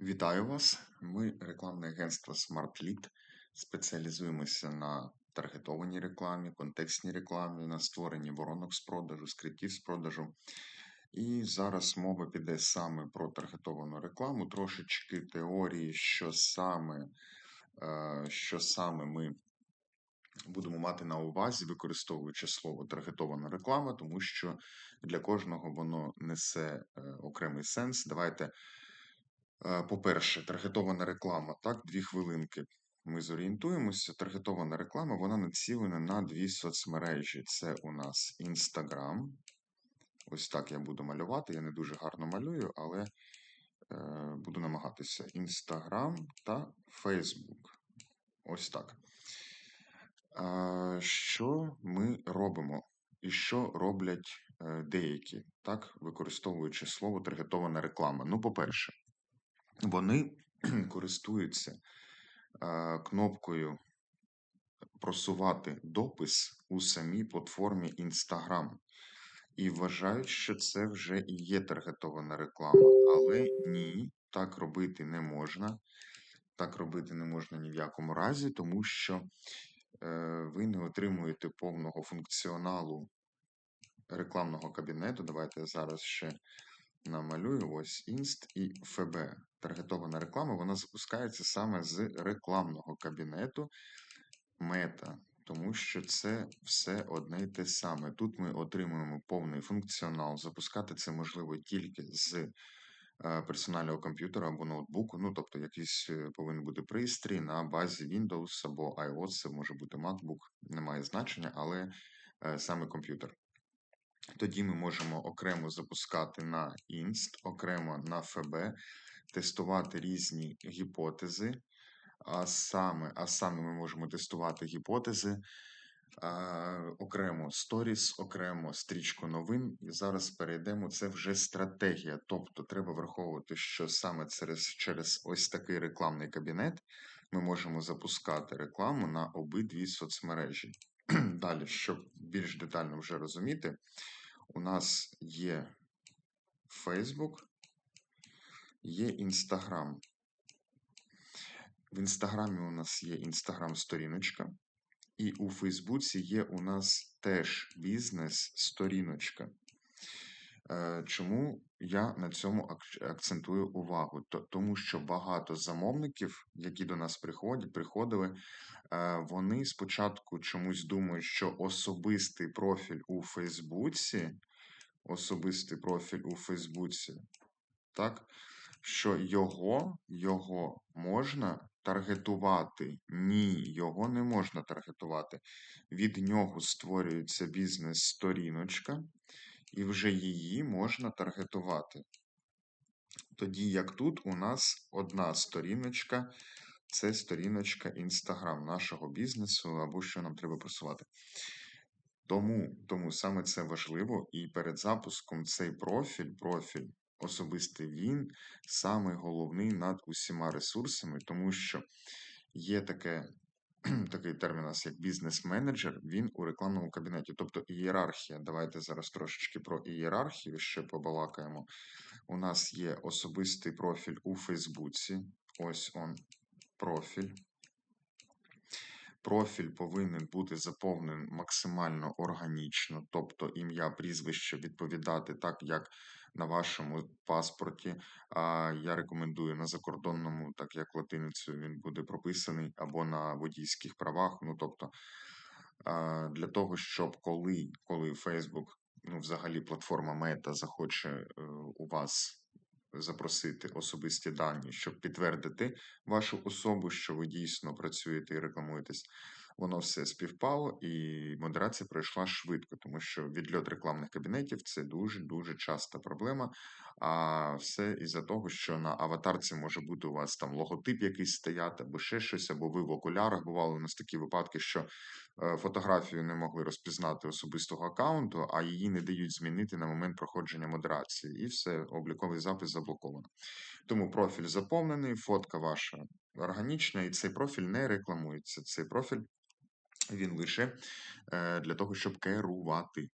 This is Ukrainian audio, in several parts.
Вітаю вас! Ми рекламне агентство SmartLead. Спеціалізуємося на таргетованій рекламі, контекстній рекламі, на створенні воронок з продажу, скриптів з продажу. І зараз мова піде саме про таргетовану рекламу, трошечки теорії, що саме, е, що саме ми будемо мати на увазі, використовуючи слово таргетована реклама, тому що для кожного воно несе е, окремий сенс. Давайте. Е, По-перше, таргетована реклама. Так, дві хвилинки. Ми зорієнтуємося. Таргетована реклама вона націлена на дві соцмережі. Це у нас Instagram. Ось так я буду малювати. Я не дуже гарно малюю, але е, буду намагатися. Instagram та Facebook. Ось так. Е, що ми робимо? І що роблять е, деякі, так, використовуючи слово таргетована реклама? Ну, по-перше, вони користуються е, кнопкою просувати допис у самій платформі Instagram і вважають, що це вже і є таргетована реклама. Але ні, так робити не можна. Так робити не можна ні в якому разі, тому що е, ви не отримуєте повного функціоналу рекламного кабінету. Давайте зараз ще намалюю ось Inst і FB. Таргетована реклама вона запускається саме з рекламного кабінету мета, тому що це все одне й те саме. Тут ми отримуємо повний функціонал. Запускати це можливо тільки з е, персонального комп'ютера або ноутбуку. Ну, тобто, якийсь е, повинен бути пристрій на базі Windows або iOS, це може бути MacBook, немає значення, але е, саме комп'ютер. Тоді ми можемо окремо запускати на Inst, окремо на FB, тестувати різні гіпотези. А саме, а саме ми можемо тестувати гіпотези а, окремо Stories, окремо стрічку новин. І зараз перейдемо. Це вже стратегія. Тобто треба враховувати, що саме через, через ось такий рекламний кабінет ми можемо запускати рекламу на обидві соцмережі. Далі, щоб більш детально вже розуміти, у нас є Facebook, є Instagram. В Інстаграмі у нас є інстаграм-сторіночка, і у Фейсбуці є у нас теж бізнес-сторіночка. Е, Чому я на цьому акцентую увагу? Тому що багато замовників, які до нас приходять, приходили, вони спочатку чомусь думають, що особистий профіль у Фейсбуці, особистий профіль у Фейсбуці, так, що його, його можна таргетувати. Ні, його не можна таргетувати. Від нього створюється бізнес-сторіночка, і вже її можна таргетувати. Тоді як тут у нас одна сторіночка, це сторіночка Instagram нашого бізнесу, або що нам треба просувати. Тому, тому саме це важливо, і перед запуском цей профіль, профіль особистий він самий головний над усіма ресурсами, тому що є таке, такий термін у нас як бізнес-менеджер, він у рекламному кабінеті, тобто ієрархія. Давайте зараз трошечки про ієрархію ще побалакаємо. У нас є особистий профіль у Фейсбуці. Ось он профіль. Профіль повинен бути заповнений максимально органічно, тобто ім'я, прізвище відповідати так, як на вашому паспорті. А я рекомендую на закордонному, так як латиницею він буде прописаний, або на водійських правах. Ну тобто для того, щоб коли, коли Facebook, ну взагалі платформа Мета захоче е, у вас запросити особисті дані, щоб підтвердити вашу особу, що ви дійсно працюєте і рекламуєтесь. Воно все співпало, і модерація пройшла швидко, тому що відльот рекламних кабінетів це дуже дуже часта проблема. А все із-за того, що на аватарці може бути у вас там логотип якийсь стояти, або ще щось, або ви в окулярах. Бували у нас такі випадки, що е, фотографію не могли розпізнати особистого аккаунту, а її не дають змінити на момент проходження модерації. І все, обліковий запис заблоковано. Тому профіль заповнений, фотка ваша органічна, і цей профіль не рекламується. Цей профіль він лише е, для того, щоб керувати.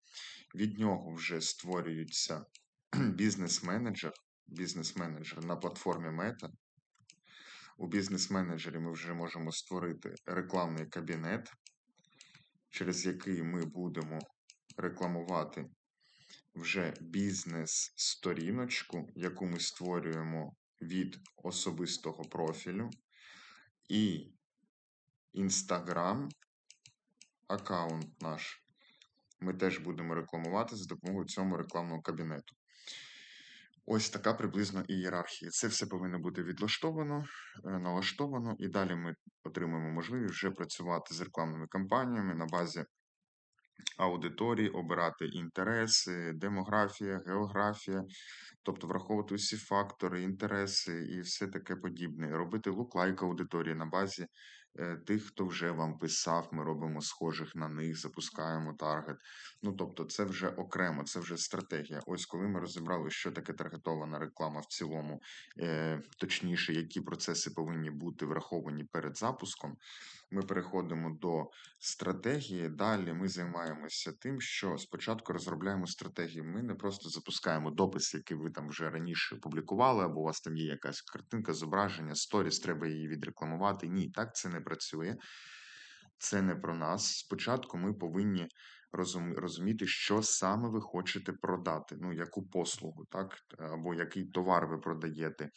Від нього вже створюється бізнес-менеджер, бізнес-менеджер на платформі Meta. У бізнес-менеджері ми вже можемо створити рекламний кабінет, через який ми будемо рекламувати вже бізнес-сторіночку, яку ми створюємо від особистого профілю, і Instagram аккаунт наш. Ми теж будемо рекламувати за допомогою цього рекламного кабінету. Ось така приблизно ієрархія. Це все повинно бути відлаштовано, е, налаштовано, і далі ми отримаємо можливість вже працювати з рекламними кампаніями на базі аудиторії, обирати інтереси, демографія, географія, тобто враховувати усі фактори, інтереси і все таке подібне. Робити лук-лайк аудиторії на базі тих, хто вже вам писав, ми робимо схожих на них, запускаємо таргет. Ну тобто, це вже окремо, це вже стратегія. Ось коли ми розібрали, що таке таргетована реклама в цілому, е, точніше, які процеси повинні бути враховані перед запуском. Ми переходимо до стратегії. Далі ми займаємося тим, що спочатку розробляємо стратегію. Ми не просто запускаємо допис, який ви там вже раніше публікували, або у вас там є якась картинка, зображення, сторіс, треба її відрекламувати. Ні, так це не працює. Це не про нас. Спочатку ми повинні розуміти, що саме ви хочете продати, ну яку послугу, так або який товар ви продаєте.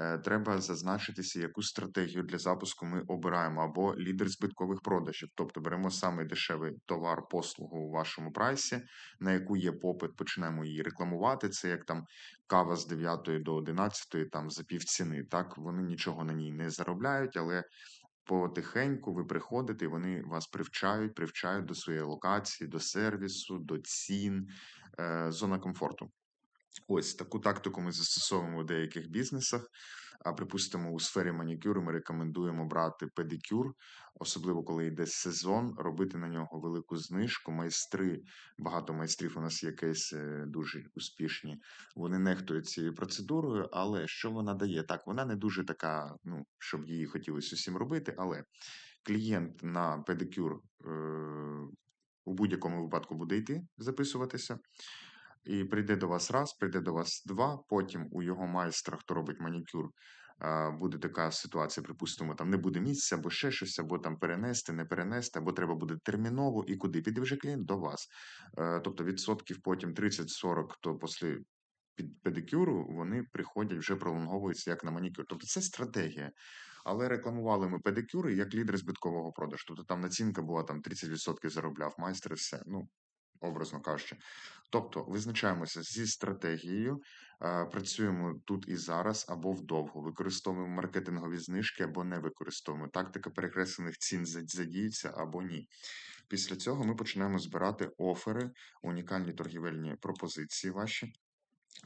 Е, Треба зазначитися, яку стратегію для запуску ми обираємо, або лідер збиткових продажів. Тобто беремо саме дешевий товар, послугу у вашому прайсі, на яку є попит, почнемо її рекламувати. Це як там кава з 9 до 11, там за півціни. Так вони нічого на ній не заробляють, але потихеньку ви приходите, і вони вас привчають, привчають до своєї локації, до сервісу, до цін, е, зона комфорту. Ось таку тактику ми застосовуємо в деяких бізнесах. А припустимо, у сфері манікюру ми рекомендуємо брати педикюр, особливо коли йде сезон, робити на нього велику знижку. Майстри, багато майстрів у нас є кейси дуже успішні. Вони нехтують цією процедурою, але що вона дає? Так, вона не дуже така, ну, щоб її хотілося усім робити, але клієнт на педикюр е- у будь-якому випадку буде йти записуватися. І прийде до вас раз, прийде до вас два. Потім у його майстра, хто робить манікюр, буде така ситуація, припустимо, там не буде місця, або ще щось, або там перенести, не перенести, або треба буде терміново і куди піде вже клієнт до вас. Е, Тобто відсотків потім 30-40, хто після під педикюру, вони приходять вже пролонговуються як на манікюр. Тобто це стратегія. Але рекламували ми педикюри як лідер збиткового продажу. Тобто там націнка була там 30% заробляв майстер, все. Ну, образно кажучи. Тобто визначаємося зі стратегією, е, працюємо тут і зараз або вдовго, використовуємо маркетингові знижки або не використовуємо. Тактика перекреслених цін за- задіється або ні. Після цього ми починаємо збирати офери, унікальні торгівельні пропозиції ваші.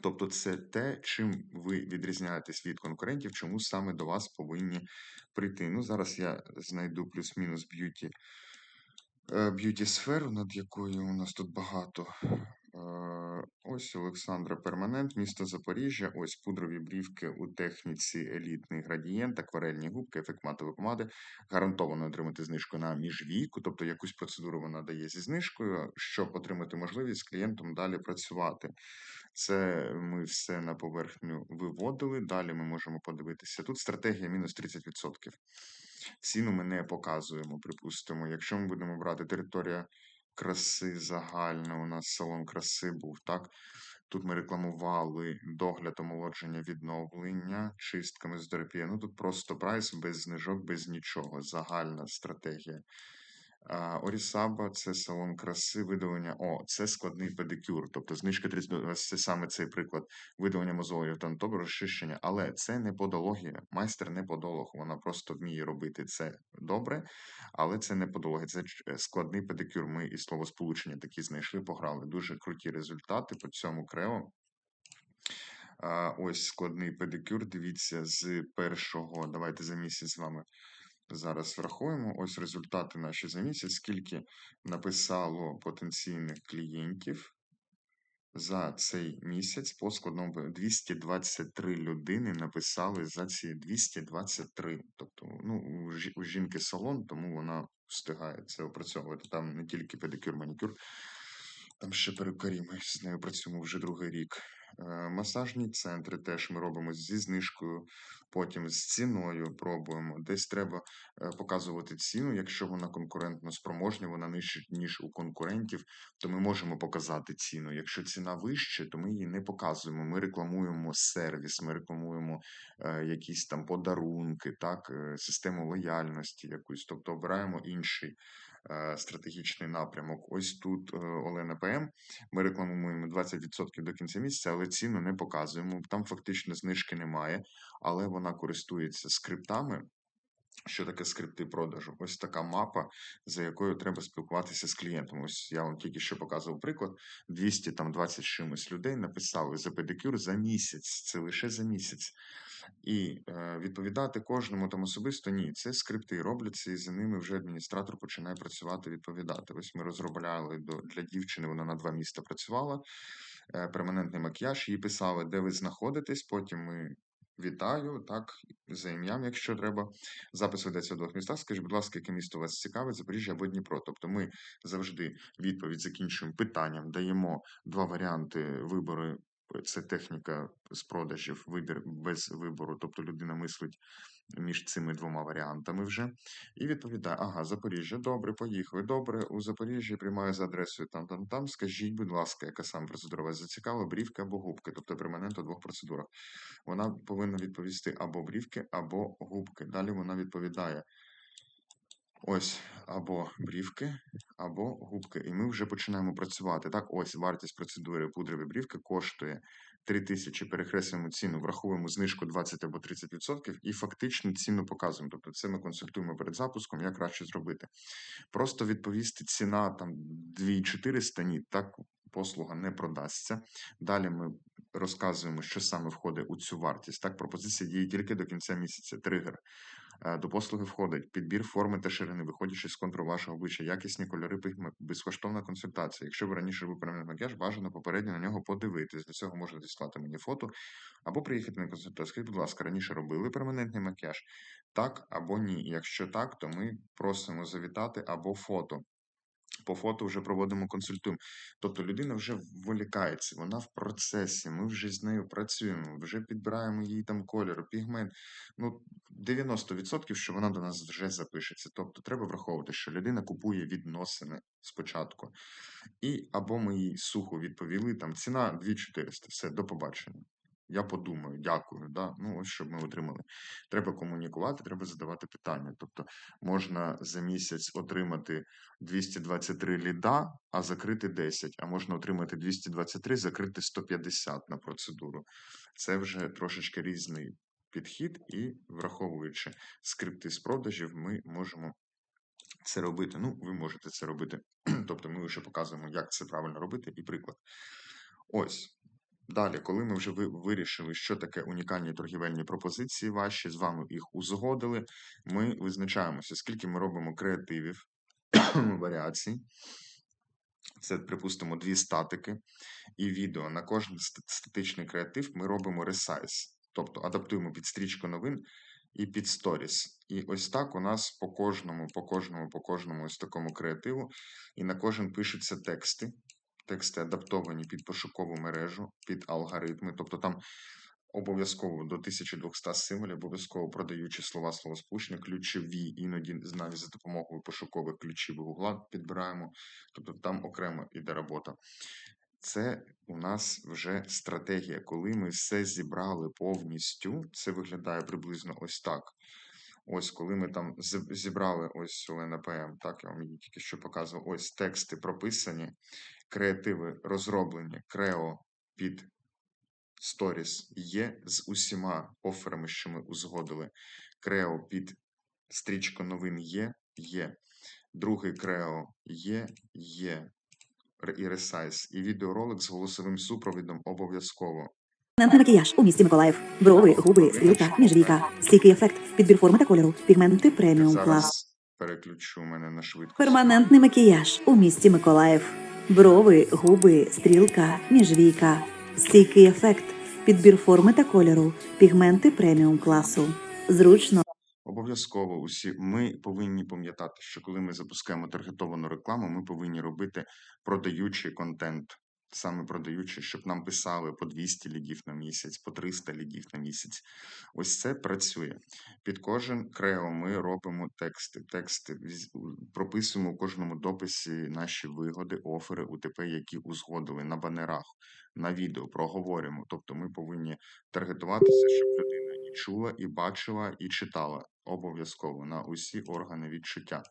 Тобто, це те, чим ви відрізняєтесь від конкурентів, чому саме до вас повинні прийти. Ну, зараз я знайду плюс-мінус б'юті б'юті сферу, над якою у нас тут багато. Е, Ось Олександра Перманент, місто Запоріжжя. Ось пудрові брівки у техніці елітний градієнт, акварельні губки, ефект матової помади. Гарантовано отримати знижку на міжвійку, тобто якусь процедуру вона дає зі знижкою, щоб отримати можливість з клієнтом далі працювати. Це ми все на поверхню виводили. Далі ми можемо подивитися. Тут стратегія мінус 30%. Ціну ми не показуємо, припустимо. Якщо ми будемо брати територія краси загально. у нас салон краси був, так? Тут ми рекламували догляд, омолодження, відновлення, чистками з Ну тут просто прайс без знижок, без нічого. Загальна стратегія. Орісаба це салон краси, видалення. О, це складний педикюр. Тобто знижка 30, це саме цей приклад видалення мозолів та тобто розчищення. Але це не подологія. Майстер не подолог. Вона просто вміє робити це добре, але це не подологія. Це е, складний педикюр. Ми і словосполучення такі знайшли, пограли. Дуже круті результати по цьому крео. Ось складний педикюр. Дивіться, з першого. Давайте за місяць з вами зараз врахуємо. Ось результати наші за місяць. Скільки написало потенційних клієнтів за цей місяць по складному пе- 223 людини написали за ці 223. Тобто, ну, у жінки салон, тому вона встигає це опрацьовувати. Там не тільки педикюр, манікюр. Там ще перукарі, з нею працюємо вже другий рік. Е, Масажні центри теж ми робимо зі знижкою, потім з ціною пробуємо. Десь треба е, показувати ціну. Якщо вона конкурентно спроможна, вона нижче, ніж у конкурентів, то ми можемо показати ціну. Якщо ціна вища, то ми її не показуємо. Ми рекламуємо сервіс, ми рекламуємо е, якісь там подарунки, так, систему лояльності якусь, тобто обираємо інший стратегічний напрямок. Ось тут е, Олена ПМ. Ми рекламуємо 20% до кінця місяця, але ціну не показуємо. Там фактично знижки немає, але вона користується скриптами. Що таке скрипти продажу? Ось така мапа, за якою треба спілкуватися з клієнтом. Ось я вам тільки що показував приклад. 200 там 20 чимось людей написали за педикюр за місяць. Це лише за місяць. І е, відповідати кожному там особисто ні. Це скрипти робляться, і за ними вже адміністратор починає працювати, відповідати. Ось ми розробляли до для дівчини. Вона на два міста працювала. Е, перманентний макіяж. Їй писали, де ви знаходитесь. Потім ми вітаю, так, за ім'ям, якщо треба. Запис ведеться в двох містах. Скажіть, будь ласка, яке місто вас цікавить, Запоріжжя або Дніпро. Тобто ми завжди відповідь закінчуємо питанням, даємо два варіанти вибору. Це техніка з продажів, вибір без вибору, тобто людина мислить між цими двома варіантами вже. І відповідає: ага, Запоріжжя, добре, поїхали. Добре, у Запоріжжі приймаю за адресою там, там, там. Скажіть, будь ласка, яка саме процедура вас зацікавила, брівки або губки, тобто перманент у двох процедурах. Вона повинна відповісти або брівки, або губки. Далі вона відповідає. Ось або брівки, або губки. І ми вже починаємо працювати. Так, ось вартість процедури пудрові брівки коштує 3 тисячі, перекреслюємо ціну, враховуємо знижку 20 або 30% і фактичну ціну показуємо. Тобто це ми консультуємо перед запуском, як краще зробити. Просто відповісти ціна там 2400, ні, так послуга не продасться. Далі ми розказуємо, що саме входить у цю вартість. Так, пропозиція діє тільки до кінця місяця. Тригер. Е, До послуги входить підбір форми та ширини, виходячи з контуру вашого обличчя, якісні кольори безкоштовна консультація. Якщо ви раніше перmanent макіяж, бажано попередньо на нього подивитись. Для цього можна діслати мені фото або приїхати на консультацію. Скажіть, будь ласка, раніше робили перманентний макіяж? Так або ні. Якщо так, то ми просимо завітати або фото. По фото вже проводимо консультуємо. Тобто людина вже вволікається, вона в процесі, ми вже з нею працюємо, вже підбираємо їй там кольор, пігмент. Ну, 90% що вона до нас вже запишеться. Тобто треба враховувати, що людина купує відносини спочатку. І або ми їй сухо відповіли, там ціна 2400, все, до побачення. Я подумаю, дякую. Да? Ну, ось щоб ми отримали. Треба комунікувати, треба задавати питання. Тобто можна за місяць отримати 223 ліда, а закрити 10, а можна отримати 223, закрити 150 на процедуру. Це вже трошечки різний підхід, і враховуючи скрипти з продажів, ми можемо це робити. Ну, ви можете це робити. Тобто ми вже показуємо, як це правильно робити, і приклад. Ось. Далі, коли ми вже вирішили, що таке унікальні торгівельні пропозиції ваші, з вами їх узгодили, ми визначаємося, скільки ми робимо креативів, варіацій. Це, припустимо, дві статики і відео. На кожен статичний креатив ми робимо ресайз, тобто адаптуємо під стрічку новин і під сторіс. І ось так у нас по кожному, по кожному, по кожному ось такому креативу, і на кожен пишуться тексти. Тексти адаптовані під пошукову мережу, під алгоритми. Тобто там обов'язково до 1200 символів, обов'язково продаючи слова словосполучення, ключові, іноді навіть за допомогою пошукових ключів Гугла підбираємо. Тобто там окремо іде робота. Це у нас вже стратегія. Коли ми все зібрали повністю, це виглядає приблизно ось так. Ось, коли ми там зібрали ось Олена ПМ, так я вам її тільки що показував. Ось тексти прописані, креативи розроблені, крео під сторіс є з усіма оферами, що ми узгодили. Крео під стрічку новин є, є. Другий крео є, є. І ресайз, і відеоролик з голосовим супровідом обов'язково. Макіяж у місті Миколаїв. Брови, губи, стрілка, міжвіка. Стійкий ефект, підбір форми та кольору, пігменти преміум клас. Переключу мене на швидкість. Перманентний макіяж у місті Миколаїв. Брови, губи, стрілка, міжвіка. Стійкий ефект, підбір форми та кольору, пігменти преміум класу. Зручно. Обов'язково усі ми повинні пам'ятати, що коли ми запускаємо таргетовану рекламу, ми повинні робити продаючий контент. Саме продаючий, щоб нам писали по 200 лідів на місяць, по 300 лідів на місяць. Ось це працює. Під кожен крео ми робимо тексти. Тексти прописуємо у кожному дописі наші вигоди, офери, УТП, які узгодили на банерах, на відео, проговоримо. Тобто ми повинні таргетуватися, щоб людина і чула, і бачила, і читала обов'язково на усі органи відчуття.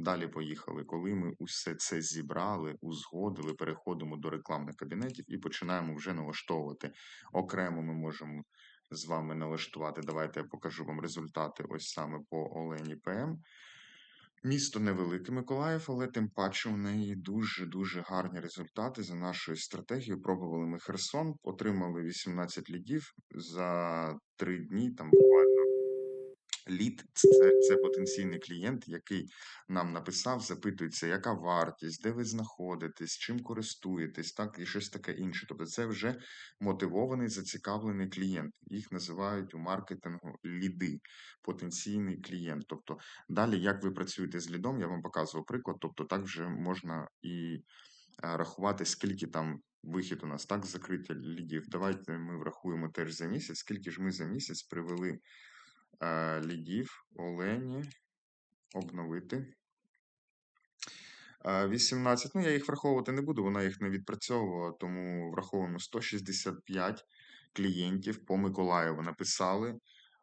Далі поїхали. Коли ми усе це зібрали, узгодили, переходимо до рекламних кабінетів і починаємо вже налаштовувати. Окремо ми можемо з вами налаштувати. Давайте я покажу вам результати ось саме по Олені ПМ. Місто невелике Миколаїв, але тим паче у неї дуже-дуже гарні результати за нашою стратегією. Пробували ми Херсон, отримали 18 лідів за 3 дні. Там буквально лід це, це потенційний клієнт, який нам написав, запитується, яка вартість, де ви знаходитесь, чим користуєтесь, так і щось таке інше. Тобто, це вже мотивований, зацікавлений клієнт. Їх називають у маркетингу ліди, потенційний клієнт. Тобто, далі, як ви працюєте з лідом, я вам показував приклад. Тобто, так вже можна і е, рахувати, скільки там вихід у нас, так, закриття лідів. Давайте ми врахуємо теж за місяць, скільки ж ми за місяць привели лідів Олені обновити. Е, 18. Ну, я їх враховувати не буду, вона їх не відпрацьовувала, тому враховуємо 165 клієнтів по Миколаєву написали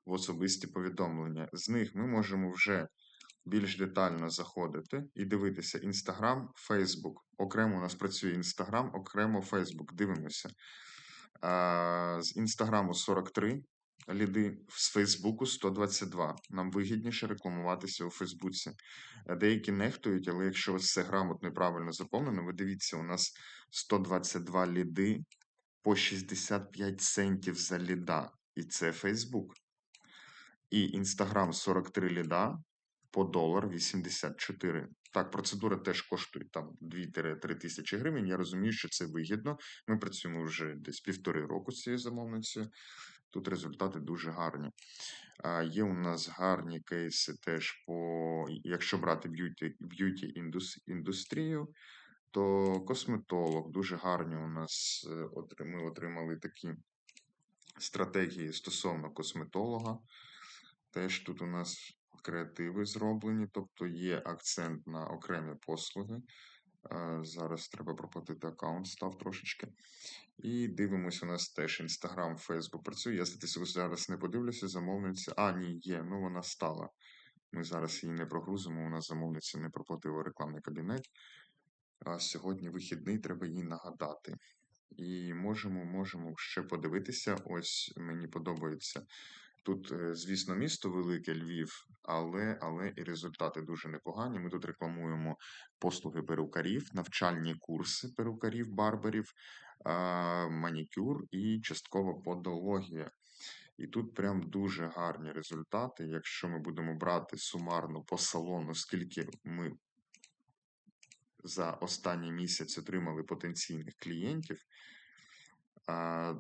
в особисті повідомлення. З них ми можемо вже більш детально заходити і дивитися Instagram, Facebook. Окремо у нас працює Instagram, окремо Facebook. Дивимося. Е, З Інстаграму 43 ліди, з Фейсбуку 122. Нам вигідніше рекламуватися у Фейсбуці. Е, Деякі нехтують, але якщо все грамотно і правильно заповнено, ви дивіться, у нас 122 ліди по 65 центів за ліда. І це Фейсбук. І Інстаграм 43 ліда по долар 84. Так, процедура теж коштує там 2-3 тисячі гривень. Я розумію, що це вигідно. Ми працюємо вже десь півтори року з цією замовницею. Тут результати дуже гарні. Є у нас гарні кейси теж по, якщо брати б'юті, б'юті індус, індустрію, то косметолог дуже гарні у нас е, ми отримали такі стратегії стосовно косметолога. Теж тут у нас креативи зроблені, тобто є акцент на окремі послуги. Е, Зараз треба проплатити аккаунт, став трошечки. І дивимося, у нас теж Instagram, Facebook працює. Я зараз не подивлюся, замовниця. А, ні, є, ну вона стала. Ми зараз її не прогрузимо, у нас замовниця не проплатила рекламний кабінет. А сьогодні вихідний, треба їй нагадати. І можемо, можемо ще подивитися. Ось мені подобається. Тут, е, звісно, місто велике, Львів, але, але і результати дуже непогані. Ми тут рекламуємо послуги перукарів, навчальні курси перукарів, барберів, манікюр і частково подологія. І тут прям дуже гарні результати. Якщо ми будемо брати сумарно по салону, скільки ми за останній місяць отримали потенційних клієнтів,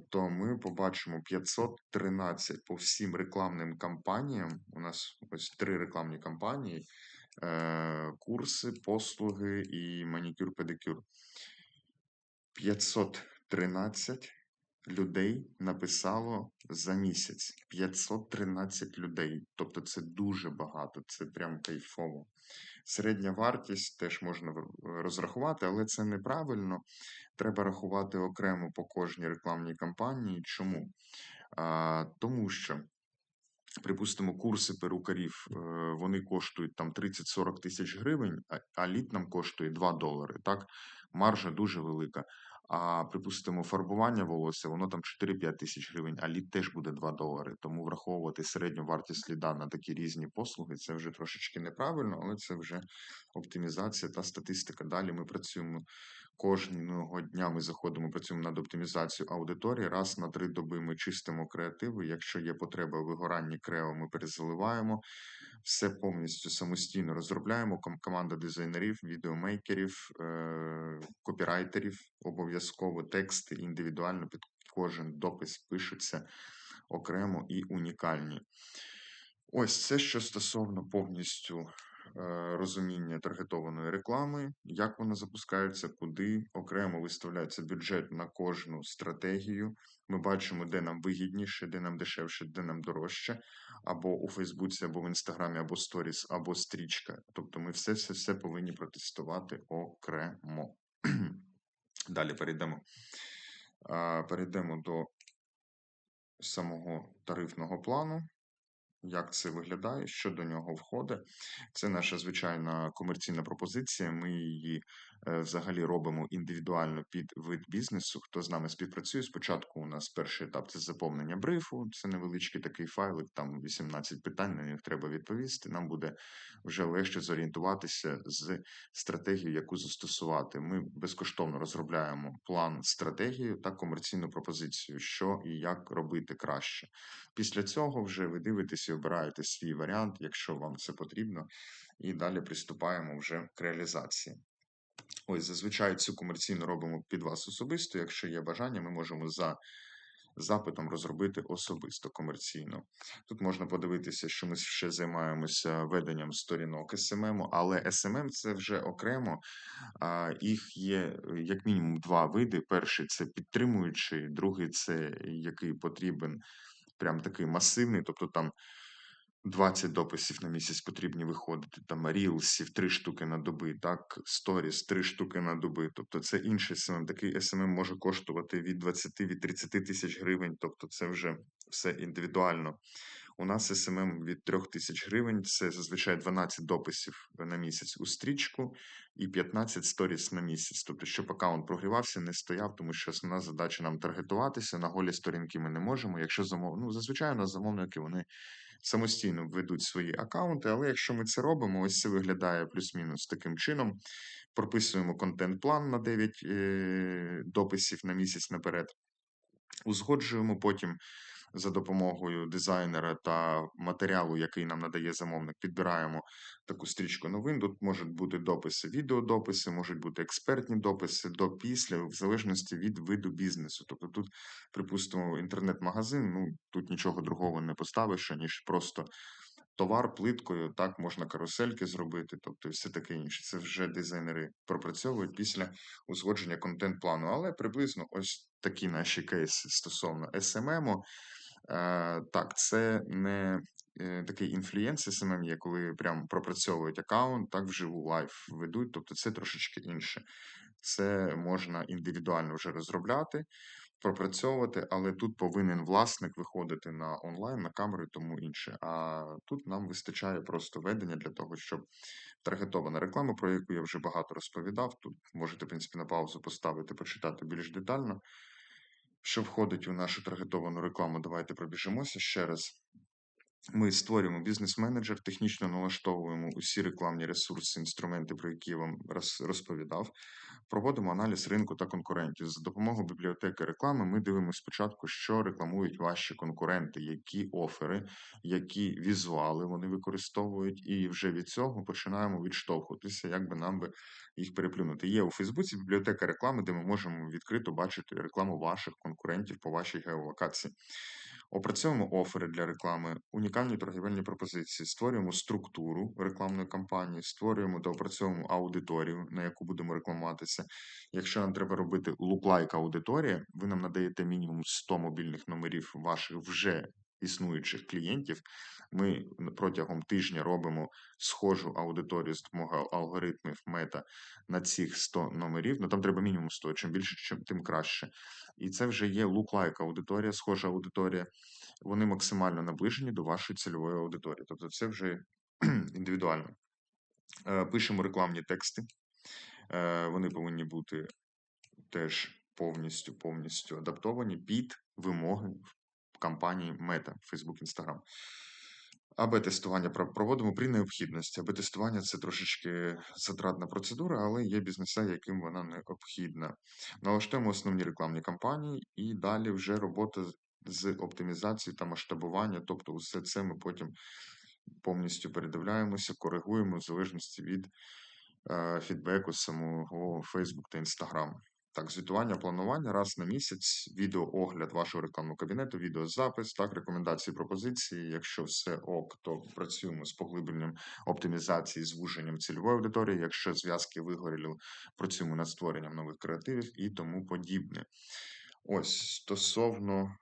то ми побачимо 513 по всім рекламним кампаніям. У нас ось три рекламні кампанії: е, курси, послуги і манікюр-педикюр. 513 людей написало за місяць. 513 людей. Тобто це дуже багато, це прям кайфово. Середня вартість теж можна розрахувати, але це неправильно. Треба рахувати окремо по кожній рекламній кампанії. Чому? А, тому що, припустимо, курси перукарів е, вони коштують там 30-40 тисяч гривень, а, лід нам коштує 2 долари. Так, маржа дуже велика. А припустимо, фарбування волосся, воно там 4-5 тисяч гривень, а лід теж буде 2 долари. Тому враховувати середню вартість ліда на такі різні послуги це вже трошечки неправильно, але це вже оптимізація та статистика. Далі ми працюємо кожного дня. Ми заходимо, працюємо над оптимізацією аудиторії. Раз на три доби ми чистимо креативи. Якщо є потреба у вигоранні крео, ми перезаливаємо. Все повністю самостійно розробляємо. Команда дизайнерів, відеомейкерів, е- копірайтерів, обов'язково тексти індивідуально під кожен допис пишуться окремо і унікальні. Ось це що стосовно повністю розуміння таргетованої реклами, як вона запускається, куди окремо виставляється бюджет на кожну стратегію. Ми бачимо, де нам вигідніше, де нам дешевше, де нам дорожче, або у Фейсбуці, або в Інстаграмі, або Сторіс, або стрічка. Тобто ми все все все повинні протестувати окремо. Далі перейдемо. Перейдемо до самого тарифного плану. Як це виглядає, що до нього входить? Це наша звичайна комерційна пропозиція. Ми її е, взагалі робимо індивідуально під вид бізнесу. Хто з нами співпрацює? Спочатку у нас перший етап це заповнення брифу. Це невеличкий такий файлик, там 18 питань, на них треба відповісти. Нам буде вже легше зорієнтуватися з стратегією, яку застосувати. Ми безкоштовно розробляємо план стратегію та комерційну пропозицію, що і як робити краще. Після цього вже ви дивитесь і обираєте свій варіант, якщо вам це потрібно, і далі приступаємо вже к реалізації. Ось зазвичай цю комерційну робимо під вас особисто. Якщо є бажання, ми можемо за запитом розробити особисто комерційно. Тут можна подивитися, що ми ще займаємося веденням сторінок SMM, але SMM це вже окремо. Їх є як мінімум два види. Перший це підтримуючий, другий це який потрібен прям такий масивний, тобто там 20 дописів на місяць потрібні виходити, там рілсів 3 штуки на доби, так, сторіс 3 штуки на доби. Тобто це інший SMM. Такий SMM може коштувати від 20 від 30 тисяч гривень, тобто це вже все індивідуально. У нас SMM від 3 тисяч гривень, це зазвичай 12 дописів на місяць у стрічку і 15 сторіс на місяць. Тобто, щоб аккаунт прогрівався, не стояв, тому що основна задача нам таргетуватися. На голі сторінки ми не можемо. Якщо замов... ну, зазвичай у нас замовники вони самостійно ведуть свої аккаунти, але якщо ми це робимо, ось це виглядає плюс-мінус таким чином. Прописуємо контент-план на 9 е, дописів на місяць наперед. Узгоджуємо потім за допомогою дизайнера та матеріалу, який нам надає замовник, підбираємо таку стрічку новин. Тут можуть бути дописи, відеодописи, можуть бути експертні дописи до після, в залежності від виду бізнесу. Тобто тут, припустимо, інтернет-магазин, ну тут нічого другого не поставиш, ніж просто. Товар плиткою, так можна карусельки зробити, тобто все таке інше. Це вже дизайнери пропрацьовують після узгодження контент-плану. Але приблизно ось такі наші кейси стосовно SMM. Е, Так, це не е, такий інфлюєнс SMM є, коли прям пропрацьовують аккаунт, так вживу лайф ведуть, тобто це трошечки інше. Це можна індивідуально вже розробляти, пропрацьовувати, але тут повинен власник виходити на онлайн, на камеру і тому інше. А тут нам вистачає просто ведення для того, щоб таргетована реклама, про яку я вже багато розповідав. Тут можете, в принципі, на паузу поставити, почитати більш детально. Що входить у нашу таргетовану рекламу? Давайте пробіжимося ще раз. Ми створюємо бізнес-менеджер, технічно налаштовуємо усі рекламні ресурси, інструменти, про які я вам розповідав. Проводимо аналіз ринку та конкурентів. За допомогою бібліотеки реклами ми дивимося спочатку, що рекламують ваші конкуренти, які офери, які візуали вони використовують, і вже від цього починаємо відштовхуватися, як би нам би їх переплюнути. Є у Фейсбуці бібліотека реклами, де ми можемо відкрито бачити рекламу ваших конкурентів по вашій геолокації. Опрацьовуємо офери для реклами, унікальні торгівельні пропозиції, створюємо структуру рекламної кампанії, створюємо та опрацьовуємо аудиторію, на яку будемо рекламуватися. Якщо нам треба робити луклайк аудиторія, ви нам надаєте мінімум 100 мобільних номерів ваших вже існуючих клієнтів. Ми протягом тижня робимо схожу аудиторію з допомогою алгоритмів мета на цих 100 номерів. Ну там треба мінімум 100, чим більше, тим краще. І це вже є look-like аудиторія, схожа аудиторія. Вони максимально наближені до вашої цільової аудиторії. Тобто, це вже індивідуально. Е, пишемо рекламні тексти. Е, вони повинні бути теж повністю повністю адаптовані під вимоги компанії Meta, Facebook, Instagram. АБ тестування проводимо при необхідності. АБ тестування це трошечки затратна процедура, але є бізнеси, яким вона необхідна. Налаштуємо основні рекламні кампанії і далі вже робота з оптимізації та масштабування. Тобто, усе це ми потім повністю передивляємося, коригуємо в залежності від е, фідбеку самого Facebook та Instagram. Так, звітування, планування раз на місяць, відеоогляд вашого рекламного кабінету, відеозапис, так, рекомендації, пропозиції. Якщо все ок, то працюємо з поглибленням оптимізації, звуженням цільової аудиторії. Якщо зв'язки вигоріли, працюємо над створенням нових креативів і тому подібне. Ось стосовно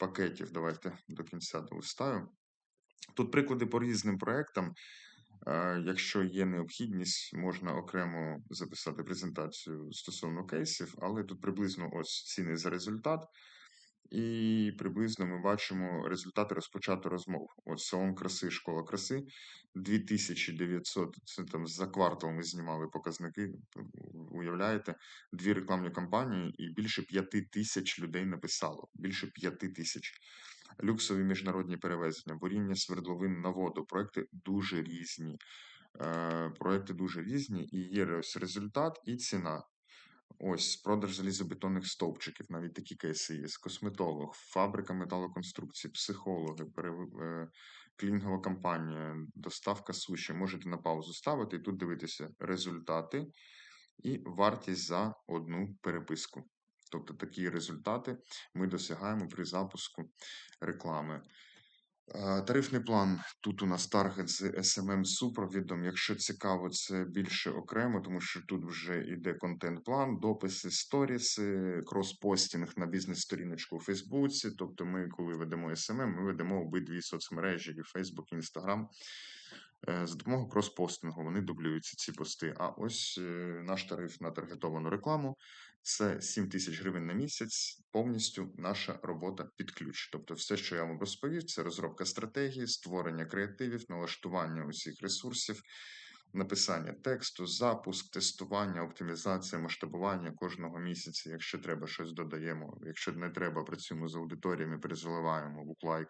пакетів, давайте до кінця долистаю. Тут приклади по різним проектам. Е, Якщо є необхідність, можна окремо записати презентацію стосовно кейсів, але тут приблизно ось ціни за результат, і приблизно ми бачимо результати розпочату розмов. От салон краси, школа краси 2900, це там за квартал ми знімали показники. Уявляєте, дві рекламні кампанії, і більше п'яти тисяч людей написало. Більше п'яти тисяч. Люксові міжнародні перевезення, буріння свердловин на воду. Проекти дуже різні. Е, проекти дуже різні, і є ось результат і ціна. Ось продаж залізобетонних стовпчиків, навіть такі кейси є. Косметолог, фабрика металоконструкцій, психологи, е, клінгова компанія, доставка суші. Можете на паузу ставити і тут дивитися результати і вартість за одну переписку. Тобто такі результати ми досягаємо при запуску реклами. Е, Тарифний план. Тут у нас таргет з SMM супровідом. Якщо цікаво, це більше окремо, тому що тут вже йде контент-план, дописи, сторіси, кроспостінг на бізнес-сторіночку у Фейсбуці. Тобто, ми, коли ведемо SMM, ми ведемо обидві соцмережі і Facebook, і Instagram. Е, За допомогою кроспостингу вони дублюються ці пости. А ось е, наш тариф на таргетовану рекламу це 7 тисяч гривень на місяць, повністю наша робота під ключ. Тобто, все, що я вам розповів, це розробка стратегії, створення креативів, налаштування усіх ресурсів, написання тексту, запуск, тестування, оптимізація, масштабування кожного місяця. Якщо треба, щось додаємо. Якщо не треба, працюємо з аудиторіями, перезаливаємо буклайк.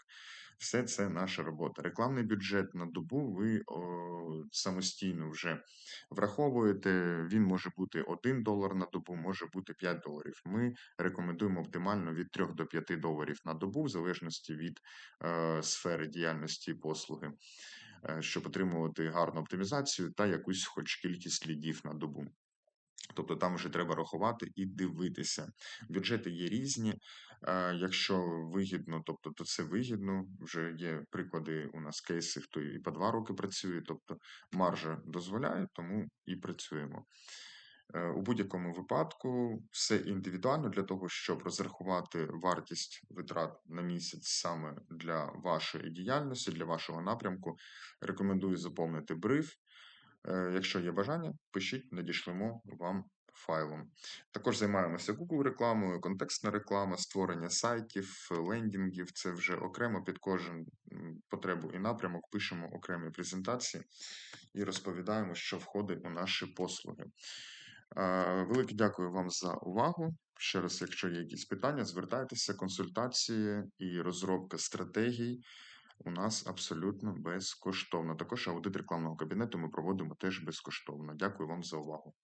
Все це наша робота. Рекламний бюджет на добу ви о, самостійно вже враховуєте. Він може бути 1 долар на добу, може бути 5 доларів. Ми рекомендуємо оптимально від 3 до 5 доларів на добу, в залежності від е, сфери діяльності послуги, е, щоб отримувати гарну оптимізацію та якусь хоч кількість лідів на добу. Тобто там вже треба рахувати і дивитися. Бюджети є різні. Якщо вигідно, тобто то це вигідно. Вже є приклади у нас кейси, хто і по два роки працює, тобто маржа дозволяє, тому і працюємо. Е, У будь-якому випадку все індивідуально для того, щоб розрахувати вартість витрат на місяць саме для вашої діяльності, для вашого напрямку. Рекомендую заповнити бриф. Е, Якщо є бажання, пишіть, надішлемо вам файлом. Також займаємося Google рекламою, контекстна реклама, створення сайтів, лендінгів. Це вже окремо під кожен потребу і напрямок. Пишемо окремі презентації і розповідаємо, що входить у наші послуги. Е, Велике дякую вам за увагу. Ще раз, якщо є якісь питання, звертайтеся, консультації і розробка стратегій у нас абсолютно безкоштовно. Також аудит рекламного кабінету ми проводимо теж безкоштовно. Дякую вам за увагу.